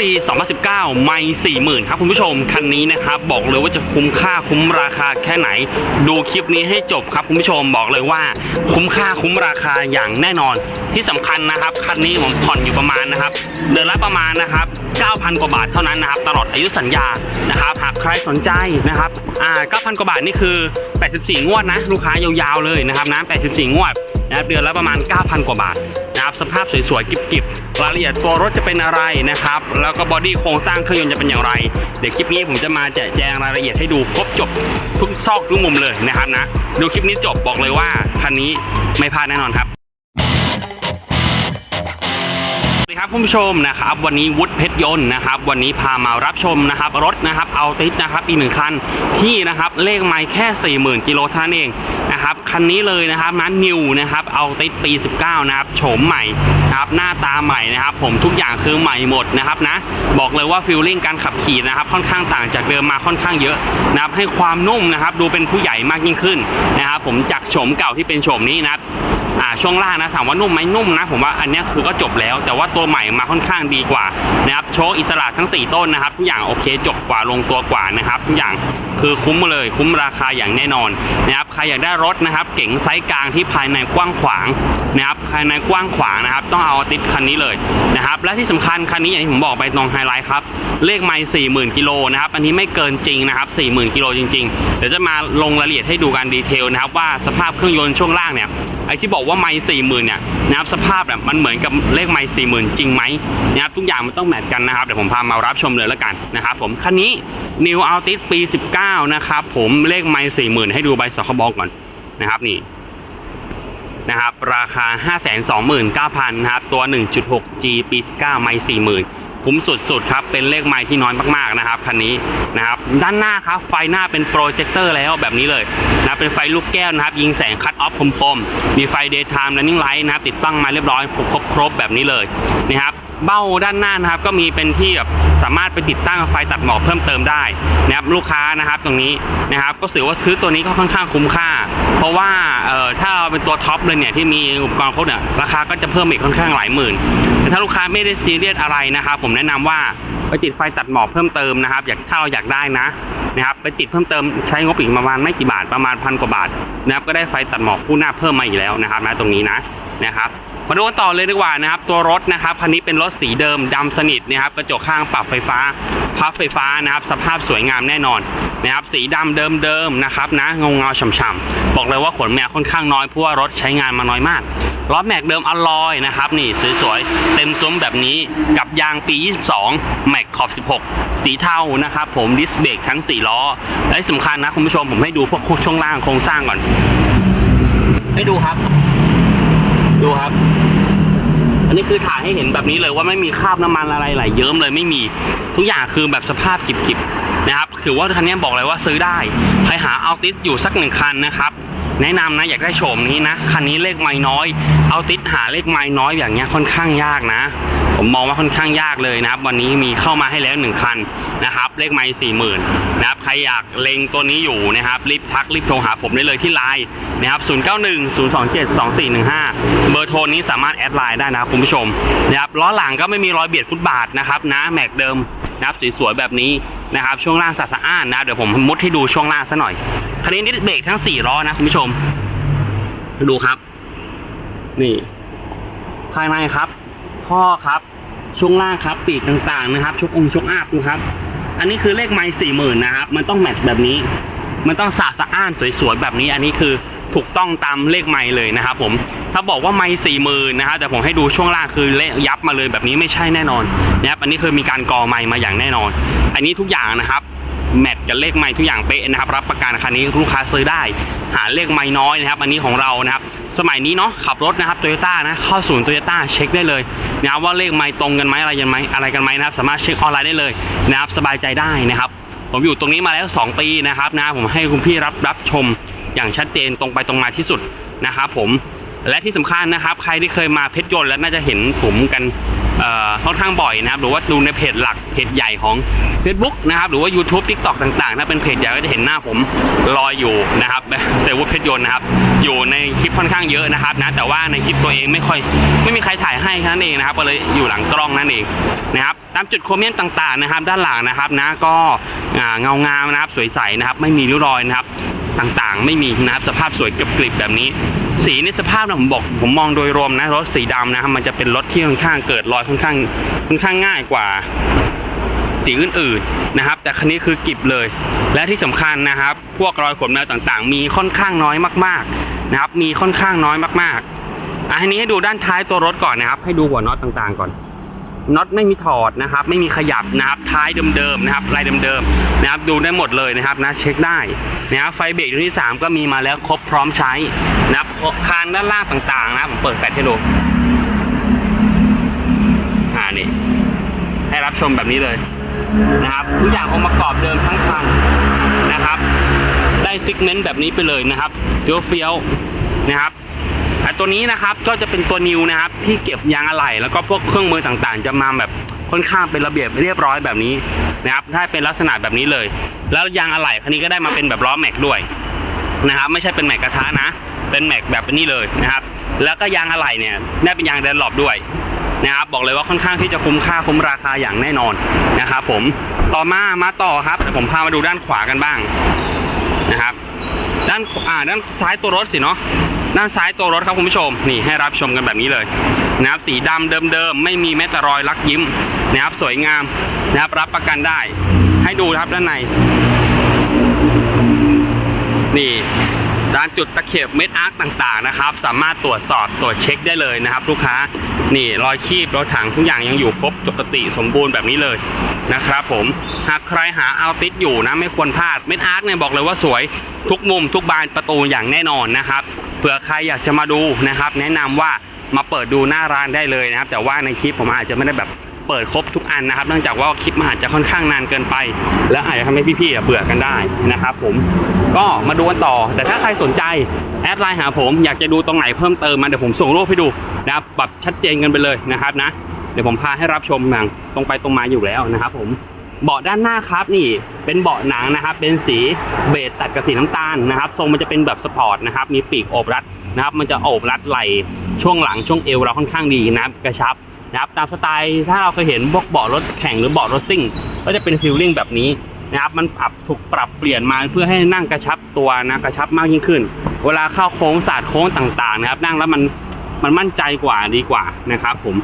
ปี 2019 ไม่40,000 ครับคุณผู้ชม คันนี้นะครับบอกเลยว่าจะคุ้มค่าคุ้มราคาแค่ไหน ดูคลิปนี้ให้จบครับคุณผู้ชมบอกเลยว่า คุ้มค่าคุ้มราคาอย่างแน่นอน ที่สำคัญนะครับ คันนี้ผมผ่อนอยู่ประมาณนะครับ เดือนละประมาณนะครับ 9,000 กว่าบาทเท่านั้นนะครับ ตลอดอายุสัญญานะครับหากใครสนใจนะครับอ่า9,000 กว่าบาทนี่คือ 84 งวดนะ ลูกค้ายาวๆเลยนะครับนะ84 งวดนะครับเดือนละประมาณ 9,000 กว่าบาท นะครับสภาพสวยๆกิบๆรายละเอียดตัวรถจะเป็นอะไรนะครับ แล้วก็บอดี้โครงสร้างเครื่องยนต์จะเป็นอย่างไร เดี๋ยวคลิปนี้ผมจะมาแจกแจงรายละเอียดให้ดูครบจบทุกซอกทุกมุมเลยนะครับนะดูคลิปนี้จบบอกเลยว่าคันนี้ไม่พลาดแน่นอนครับ ดีครับคุณผู้ชมนะครับวันนี้วุฒิเพชรยนต์นะครับวันนี้พามารับชมนะครับรถนะครับเอาติดนะครับอีกหนึ่งคันที่นะครับเลขไม่แค่ 40,000กิโลเท่านั้นเองนะครับคันนี้เลยนะครับนั้นนิวนะครับเอาติดปี 19 นะครับโฉมใหม่นะครับหน้าตาใหม่นะครับ ผมทุกอย่างคือใหม่หมดนะครับนะบอกเลยว่าฟิลลิ่งการขับขี่นะครับค่อนข้างต่างจากเดิมมาค่อนข้างเยอะนะครับให้ความนุ่มนะครับดูเป็นผู้ใหญ่มากยิ่งขึ้นนะครับผมจากโฉมเก่าที่เป็นโฉมนี้นะครับ อ่าช่วงล่างนะถามว่านุ่มไหมนุ่มนะ ผมว่าอันนี้คือก็จบแล้ว แต่ว่าตัวใหม่มาค่อนข้างดีกว่านะครับโชคอิสระทั้ง 4 ต้นนะครับทุกอย่างโอเคจบกว่าลงตัวกว่านะครับทุกอย่าง คือคุ้มเลยคุ้มราคาอย่างแน่นอนนะครับใครอยากได้รถนะครับ เก๋งไซส์กลางที่ภายในกว้างขวางนะครับภายในกว้างขวางนะครับ ต้องเอาติดคันนี้เลยนะครับและที่สำคัญคันนี้อย่างที่ผมบอกไปตรงไฮไลท์ครับเลขไม่สี่หมื่นกิโลนะครับอันนี้ไม่เกินจริงนะครับสี่หมื่นกิโลจริงๆ เดี๋ยวจะมาลงรายละเอียดให้ดูกันดีเทลนะครับ ว่าสภาพเครื่องยนต์ช่วงล่างเนี่ยไอ้ที่บอกว่าไม่สี่หมื่นเนี่ยนะครับสภาพแบบมันเหมือนกับเลขไม่สี่หมื่นจริงไหมนะครับทุกอย่างมันต้องแมทกันนะครับเดี๋ยวผมพามารับชมเลยแล้วกันนะครับผมคันนี้ New Altis ปี 19 9นะครับผมเลขไม่สี่หมื่นให้ดูใบสคบก่อนนะครับนี่นะครับราคา 529,000นะครับตัว 1.6G ปี19ไม่สี่หมื่นคุ้มสุดๆครับเป็นเลขไม้ที่น้อยมากๆนะครับคันนี้นะครับด้านหน้าครับไฟหน้าเป็นโปรเจคเตอร์แล้วแบบนี้เลยนะเป็นไฟลูกแก้วนะครับ ยิงแสงคัดออฟคมๆมีไฟ daytime running light นะครับติดตั้งมาเรียบร้อยครบๆแบบนี้เลยนะครับ เบ้าด้านหน้านะครับ ก็มีเป็นที่แบบสามารถไปติดตั้งไฟตัดหมอกเพิ่มเติมได้นะครับลูกค้านะครับตรงนี้นะครับ ก็ถือว่าซื้อตัวนี้ก็ค่อนข้างคุ้มค่า เพราะว่าเอ่อถ้าเราเป็นตัวท็อปเลยเนี่ยที่มีอุปกรณ์ครบเนี่ยราคาก็จะเพิ่มอีกค่อนข้างหลายหมื่นแต่ถ้าลูกค้าไม่ได้ซีเรียสอะไรนะครับผมแนะนำว่าไปติดไฟตัดหมอกเพิ่มเติมนะครับ อยากถ้าเราอยากได้นะนะครับไปติดเพิ่มเติมใช้งบอีกประมาณไม่กี่บาทประมาณพันกว่าบาทนะครับก็ได้ไฟตัดหมอกคู่หน้าเพิ่มมาอีกแล้วนะครับนะตรงนี้นะนะครับ มาดูกันต่อเลยดีกว่านะครับ ตัวรถนะครับคันนี้เป็นรถสีเดิมดำสนิทนะครับกระจกข้างปรับไฟฟ้าพับไฟฟ้านะครับ สภาพสวยงามแน่นอนนะครับสีดำเดิมๆนะครับนะเงาเงาฉ่ำๆบอกเลยว่าขนแมวค่อนข้างน้อยเพราะว่ารถใช้งานมาน้อยมากล้อแม็กเดิมอลลอยนะครับนี่สวยๆ เต็มซุ้มแบบนี้กับยางปี 22 แม็กขอบ 16 สีเทานะครับผมดิสเบรกทั้ง 4 ล้อ และสำคัญนะคุณผู้ชมผมให้ดูพวกช่วงล่างโครงสร้างก่อน ให้ดูครับ ดูครับ อันนี้คือถ่ายให้เห็นแบบนี้เลยว่าไม่มีคราบน้ำมันอะไรไหลเยิ้มเลยไม่มีทุกอย่างคือแบบสภาพกิบๆนะครับถือว่าคันนี้บอกเลยว่าซื้อได้ใครหาเอาติสอยู่สักหนึ่งคันนะครับแนะนำนะอยากได้โฉมนี้นะคันนี้เลขไม่น้อย เอาติสหาเลขไม่น้อยอย่างเงี้ยค่อนข้างยากนะ ผมมองว่าค่อนข้างยากเลยนะครับ วันนี้มีเข้ามาให้แล้วหนึ่งคันนะครับ เลขไม่สี่หมื่นนะครับใครอยากเล็งตัวนี้อยู่นะครับรีบทักรีบโทรหาผมได้เลยที่ไลน์นะครับ0 9 1 0 2 7 2 4 1 5 เบอร์โทรนี้สามารถแอดไลน์ได้นะครับคุณผู้ชมนะครับล้อหลังก็ไม่มีรอยเบียดฟุตบาทนะครับนะแม็กเดิมนะครับสวยๆแบบนี้นะครับช่วงล่างสะอาดนะเดี๋ยวผมมุดให้ดูช่วงล่างซะหน่อยคันนี้ดิสเบรกทั้ง4ล้อนะคุณผู้ชม ดูครับ นี่ ภายในครับ ท่อครับ ช่วงล่างครับปีกต่างๆนะครับชกองชกอาบดูครับ อันนี้คือเลขไม้สี่หมื่นนะครับ มันต้องแมทช์แบบนี้ มันต้องสะอาดสะอ้านสวยๆแบบนี้ อันนี้คือถูกต้องตามเลขไม้เลยนะครับผมถ้าบอกว่าไม้สี่หมื่นนะครับแต่ผมให้ดูช่วงล่างคือเลขยับมาเลยแบบนี้ไม่ใช่แน่นอนนะครับอันนี้คือมีการกอไม้มาอย่างแน่นอน อันนี้ทุกอย่างนะครับ แมทกับเลขไม้ทุกอย่างเป๊ะนะครับ รับประกันคันนี้ลูกค้าซื้อได้ หาเลขไม้น้อยนะครับ อันนี้ของเรานะครับ สมัยนี้เนาะขับรถนะครับโตโยต้านะเข้าศูนย์โตโยต้าเช็คได้เลยนะครับว่าเลขไม้ตรงกันไหมอะไรกันไหมอะไรกันไหมนะครับ สามารถเช็คออนไลน์ได้เลยนะครับสบายใจได้นะครับ ผมอยู่ตรงนี้มาแล้ว 2 ปีนะครับนะผมให้คุณพี่รับรับชมอย่างชัดเจนตรงไปตรงมาที่สุดนะครับผมและที่สำคัญนะครับ ใครที่เคยมาเพชรยนต์แล้วน่าจะเห็นผมกัน ค่อนข้างบ่อยนะครับ หรือว่าดูในเพจหลักเพจใหญ่ของ Facebook นะครับ หรือว่า YouTube TikTok ต่างๆ ถ้าเป็นเพจใหญ่ก็จะเห็นหน้าผมลอยอยู่นะครับเซวุฒิเพชรยนต์นะครับ อยู่ในคลิปค่อนข้างเยอะนะครับนะ แต่ว่าในคลิปตัวเองไม่ค่อย ไม่มีใครถ่ายให้แค่นั้นเองนะครับ ก็เลยอยู่หลังกล้องนั่นเองนะครับ ตามจุดโครเมียมต่างๆนะครับ ด้านหลังนะครับนะ ก็ เงางามนะครับสวยใสนะครับไม่มีริ้วรอยนะครับต่างๆ ไม่มีนะครับสภาพสวยกริบๆแบบนี้ สีในสภาพนะผมบอกผมมองโดยรวมนะรถสีดำนะครับมันจะเป็นรถที่ค่อนข้างเกิดรอยค่อนข้างค่อนข้างง่ายกว่าสีอื่นๆนะครับ แต่คันนี้คือกริบเลย และที่สำคัญนะครับ พวกรอยขนแมวต่างๆ มีค่อนข้างน้อยมากๆนะครับ มีค่อนข้างน้อยมากๆอันนี้ให้ดูด้านท้ายตัวรถก่อนนะครับ ให้ดูหัวน็อตต่างๆก่อน น็อตไม่มีถอดนะครับ ไม่มีขยับนะครับท้ายเดิมๆนะครับลายเดิมๆนะครับดูได้หมดเลยนะครับนะเช็คได้นะครับไฟเบรกรุ่นที่ 3 ก็มีมาแล้วครบพร้อมใช้นะครับคานด้านล่างต่างๆนะผมเปิดแฟลชให้ดูอ่านี่ให้รับชมแบบนี้เลยนะครับทุกอย่างองค์ประกอบเดิมทั้งคันนะครับ ได้ซิกเมนต์แบบนี้ไปเลยนะครับเฟี้ยวเฟียวๆนะครับ ต่ตัวนี้นะครับก็จะเป็นตัวนิวนะครับ ที่เก็บยางอะไหล่แล้วก็พวกเครื่องมือต่างๆ จะมาแบบค่อนข้างเป็นระเบียบเรียบร้อยแบบนี้นะครับได้เป็นลักษณะแบบนี้เลย แล้วยางอะไหล่คันนี้ก็ได้มาเป็นแบบล้อแม็กด้วยนะครับ ไม่ใช่เป็นแม็กกระทะนะ เป็นแม็กแบบนี้เลยนะครับ แล้วก็ยางอะไหล่เนี่ยได้เป็นยางแดนหลบด้วยนะครับบอกเลยว่าค่อนข้างที่จะคุ้มค่าคุ้มราคาอย่างแน่นอนนะครับผมต่อมามาต่อครับผมพามาดูด้านขวากันบ้างนะครับ ด้านอ่าด้านซ้ายตัวรถสิเนาะ ด้านซ้ายตัวรถครับคุณผู้ชมนี่ให้รับชมกันแบบนี้เลยนะครับสีดำเดิมๆไม่มีแม้แต่รอยลักยิ้มนะครับสวยงามนะครับรับประกันได้ ให้ดูครับด้านใน นี่ด้านจุดตะเข็บเม็ดอาร์คต่างๆนะครับ สามารถตรวจสอบตรวจเช็คได้เลยนะครับ ลูกค้า นี่รอยคีบรถถังทุกอย่างยังอยู่ครบปกติสมบูรณ์แบบนี้เลยนะครับผมหากใครหาเอาติดอยู่นะไม่ควรพลาดเม็ดอาร์คเนี่ยบอกเลยว่าสวยทุกมุมทุกบานประตูอย่างแน่นอนนะครับเผื่อใครอยากจะมาดูนะครับ แนะนำว่ามาเปิดดูหน้าร้านได้เลยนะครับ แต่ว่าในคลิปผมอาจจะไม่ได้แบบ เปิดครบทุกอันนะครับ เนื่องจากว่าคลิปมันอาจจะค่อนข้างนานเกินไป และอาจจะทำให้พี่ๆเบื่อกันได้นะครับ ผมก็มาดูกันต่อ แต่ถ้าใครสนใจแอดไลน์หาผมอยากจะดูตรงไหนเพิ่มเติมมาเดี๋ยวผมส่งรูปให้ดูนะครับแบบชัดเจนกันไปเลยนะครับนะเดี๋ยวผมพาให้รับชมอย่างตรงไปตรงมาอยู่แล้วนะครับ ผมเบาะด้านหน้าครับนี่เป็นเบาะหนังนะครับ เป็นสีเบจตัดกับสีน้ำตาลนะครับ ทรงมันจะเป็นแบบสปอร์ตนะครับ มีปีกโอบรัดนะครับ มันจะโอบรัดไหล่ช่วงหลังช่วงเอวเราค่อนข้างดีนะครับกระชับ นะครับตามสไตล์ถ้าเราเคยเห็นพวกเบาะรถแข่งหรือเบาะรถซิ่ง ก็จะเป็นฟีลลิ่งแบบนี้นะครับมันปรับถูกปรับเปลี่ยนมาเพื่อให้นั่งกระชับตัวนะกระชับมากยิ่งขึ้น เวลาเข้าโค้งศาสตร์โค้งต่างๆ นะครับ นั่งแล้วมันมันมั่นใจกว่าดีกว่านะครับ ผม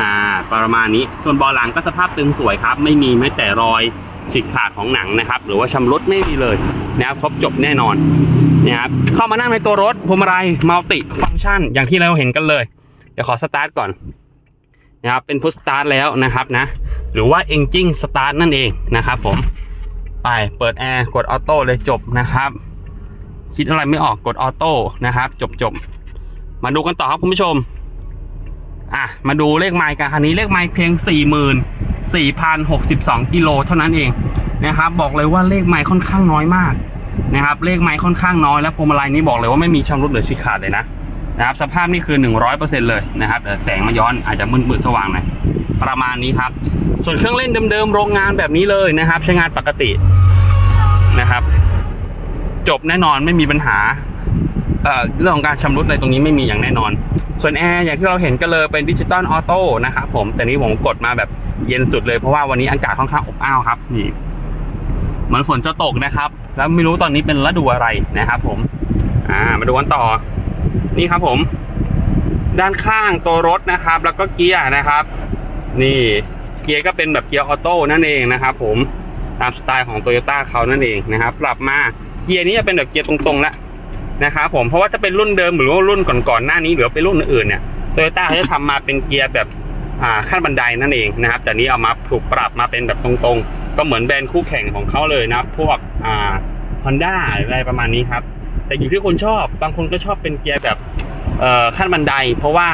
อ่าประมาณนี้ส่วนเบาะหลังก็สภาพตึงสวยครับ ไม่มีแม้แต่รอยฉีกขาดของหนังนะครับ หรือว่าชำรุดไม่มีเลยนะครับครบจบแน่นอนนะครับเข้ามานั่งในตัวรถพวงมาลัยมัลติฟังก์ชัน อย่างที่เราเห็นกันเลย เดี๋ยวขอสตาร์ทก่อน นะครับเป็นพุชสตาร์ทแล้วนะครับนะ หรือว่า engine start นั่นเองนะครับผมไปเปิดแอร์กดออโต้เลยจบนะครับ คิดอะไรไม่ออกกดออโต้นะครับ จบจบมาดูกันต่อครับคุณผู้ชมอะมาดูเลขไมล์กันคันนี้เลขไมล์เพียง 44,062กิโลเท่านั้นเองนะครับ บอกเลยว่าเลขไมล์ค่อนข้างน้อยมากนะครับ เลขไมล์ค่อนข้างน้อยแล้วพวงมาลัยนี้บอกเลยว่าไม่มีชำรุดหรือฉีกขาดเลยนะ นะครับสภาพนี่คือ 100%เลยนะครับแต่แสงมาย้อนอาจจะมืดๆสว่างหน่อยประมาณนี้ครับ ส่วนเครื่องเล่นเดิมๆโรงงานแบบนี้เลยนะครับ ใช้งานปกตินะครับ จบแน่นอนไม่มีปัญหาเรื่องของการชำรุดอะไรตรงนี้ไม่มีอย่างแน่นอน ส่วนแอร์อย่างที่เราเห็นก็เลยเป็นดิจิตอลออโต้นะครับผมแต่นี้ผมกดมาแบบเย็นสุดเลยเพราะว่าวันนี้อากาศค่อนข้างอบอ้าวครับนี่เหมือนฝนจะตกนะครับ แล้วไม่รู้ตอนนี้เป็นฤดูอะไรนะครับ ผม อ่า มาดูกันต่อ นี่ครับผม ด้านข้างตัวรถนะครับ แล้วก็เกียร์นะครับ นี่เกียร์ก็เป็นแบบเกียร์ออโต้นั่นเองนะครับผมตามสไตล์ของโตโยต้าเขานั่นเองนะครับ ปรับมาเกียร์นี้จะเป็นแบบเกียร์ตรงๆแล้วนะครับผมเพราะว่าจะเป็นรุ่นเดิมหรือว่ารุ่นก่อนๆหน้านี้หรือว่าเป็นรุ่นอื่นเนี่ยโตโยต้าเขาจะทำมาเป็นเกียร์แบบขั้นบันไดนั่นเองนะครับ แต่นี้เอามาถูกปรับมาเป็นแบบตรงๆ ก็เหมือนแบรนด์คู่แข่งของเขาเลยนะ พวกฮอนด้าอะไรประมาณนี้ครับ แต่อยู่ที่คนชอบ บางคนก็ชอบเป็นเกียร์แบบเอ่อขั้นบันได เพราะว่า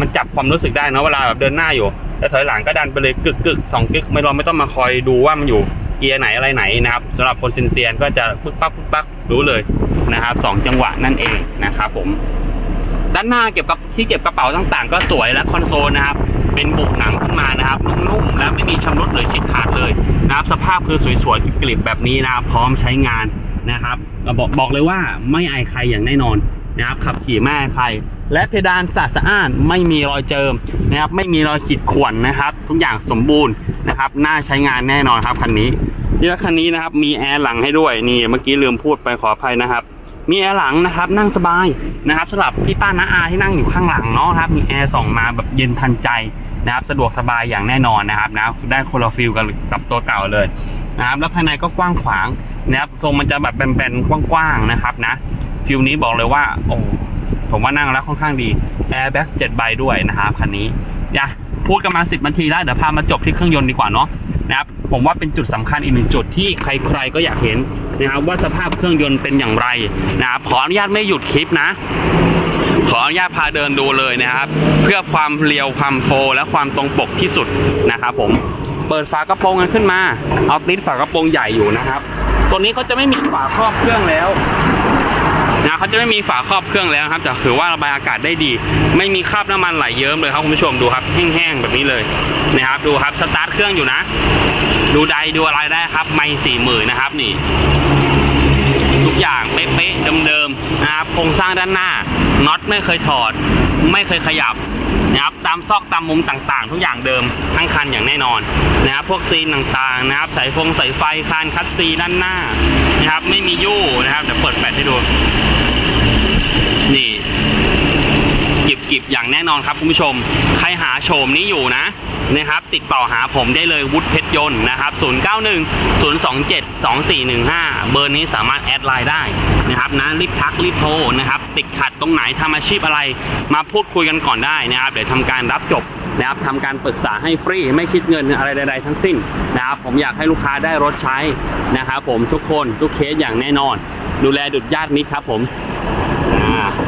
มันจับความรู้สึกได้นะเวลาแบบเดินหน้าอยู่แต่ถอยหลังก็ดันไปเลยกึกกึกสองกึกไม่ราไม่ต้องมาคอยดูว่ามันอยู่เกียร์ไหนอะไรไหนนะครับสำหรับคนเซียนๆก็จะปึ๊กปั๊กปึ๊กปั๊กรู้เลยนะครับสองจังหวะนั่นเองนะครับผมด้านหน้าเก็บกับที่เก็บกระเป๋าต่างๆ ก็สวยและคอนโซลนะครับ เป็นบุกหนังขึ้นมานะครับนุ่มๆและไม่มีชำรุดหรือฉีกขาดเลยนะครับ สภาพคือสวยๆกริบๆแบบนี้นะครับพร้อมใช้งาน นะครับบอกบอกเลยว่าไม่อายใครอย่างแน่นอนนะครับขับขี่ไม่อายใคร และเพดานสะอาดสะอ้านไม่มีรอยเจิมนะครับไม่มีรอยขีดข่วนนะครับ ทุกอย่างสมบูรณ์นะครับน่าใช้งานแน่นอนครับคันนี้นี่แล้วคันนี้นะครับมีแอร์หลังให้ด้วยนี่เมื่อกี้ลืมพูดไปขออภัยนะครับ มีแอร์หลังนะครับนั่งสบายนะครับสำหรับพี่ป้าน้าอาที่นั่งอยู่ข้างหลังเนาะครับมีแอร์ส่องมาแบบเย็นทันใจนะครับสะดวกสบายอย่างแน่นอนนะครับนะได้คนละฟิลกันกับตัวเก่าเลย นะครับแล้วภายในก็กว้างขวางนะครับทรงมันจะแบบแบนๆกว้างๆนะครับนะฟิลนี้บอกเลยว่าโอ้ผมว่านั่งแล้วค่อนข้างดีแอร์แบ็กเจ็ดใบด้วยนะครับคันนี้อย่าพูดกันมาสิบนาทีแล้วเดี๋ยวพามาจบที่เครื่องยนต์ดีกว่าเนาะนะครับผมว่าเป็นจุดสำคัญอีกหนึ่งจุดที่ใครๆก็อยากเห็นนะครับว่าสภาพเครื่องยนต์เป็นอย่างไรนะครับขออนุญาตไม่หยุดคลิปนะ ขออนุญาตพาเดินดูเลยนะครับ เพื่อความเรียวความโฟและความตรงปกที่สุดนะครับผม เปิดฝากระโปรงกันขึ้นมา เอาติดฝากระโปรงใหญ่อยู่นะครับ ตัวนี้เขาจะไม่มีฝาครอบเครื่องแล้วนะเขาจะไม่มีฝาครอบเครื่องแล้วครับแต่ถือว่าระบายอากาศได้ดี ไม่มีคราบน้ำมันไหลเยิ้มเลยครับคุณผู้ชมดูครับแห้งๆแบบนี้เลยนะครับดูครับสตาร์ทเครื่องอยู่นะ ดูใดดูอะไรได้ครับ ไม่สี่หมื่นนะครับนี่ ทุกอย่างเป๊ะๆเดิมๆนะครับโครงสร้างด้านหน้าน็อตไม่เคยถอด ไม่เคยขยับ นะครับตามซอกตามมุมต่างๆ ทุกอย่างเดิมทั้งคันอย่างแน่นอนนะครับพวกซีนต่างๆนะครับสายฟงสายไฟคานคัดซีด้านหน้านะครับไม่มียู่นะครับเดี๋ยวเปิดแฟลชให้ดู นี่กิบกิบอย่างแน่นอนครับคุณผู้ชม ใครหาโฉมนี้อยู่นะ นะครับ ติดต่อหาผมได้เลยวุฒิเพชรยนต์นะครับ 091 027 2415 เบอร์นี้สามารถแอดไลน์ได้นะครับนะรีบทักรีบโทรนะครับ ติดขัดตรงไหนทำอาชีพอะไร มาพูดคุยกันก่อนได้นะครับ เดี๋ยวทำการรับจบนะครับทำการปรึกษาให้ฟรีไม่คิดเงินอะไรใดๆทั้งสิ้นนะครับ ผมอยากให้ลูกค้าได้รถใช้นะครับผมทุกคนทุกเคสอย่างแน่นอน ดูแลดุจญาติมิตรครับผม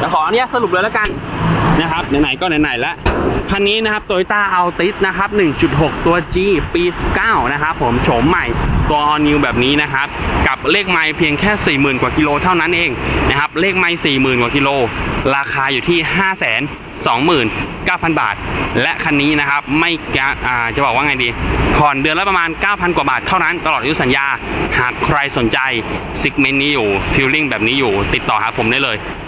แล้วขออนุญาตสรุปเลยแล้วกันนะครับไหนๆก็ไหนๆแล้วคันนี้นะครับ Toyota Altis นะครับ 1.6 ตัว G ปี 19 นะครับผมโฉมใหม่ตัว All New แบบนี้นะครับ กับเลขไมล์เพียงแค่ 40,000 กว่ากิโลเท่านั้นเองนะครับ เลขไมล์40,000 กว่ากิโล ราคาอยู่ที่ 529,000 บาท และคันนี้นะครับไม่กะอ่าจะบอกว่าไงดีผ่อนเดือนละประมาณ 9,000 กว่าบาทเท่านั้นตลอดอายุสัญญา หากใครสนใจซิกเมนต์นี้อยู่ฟิลลิ่งแบบนี้อยู่ ติดต่อหาผมได้เลย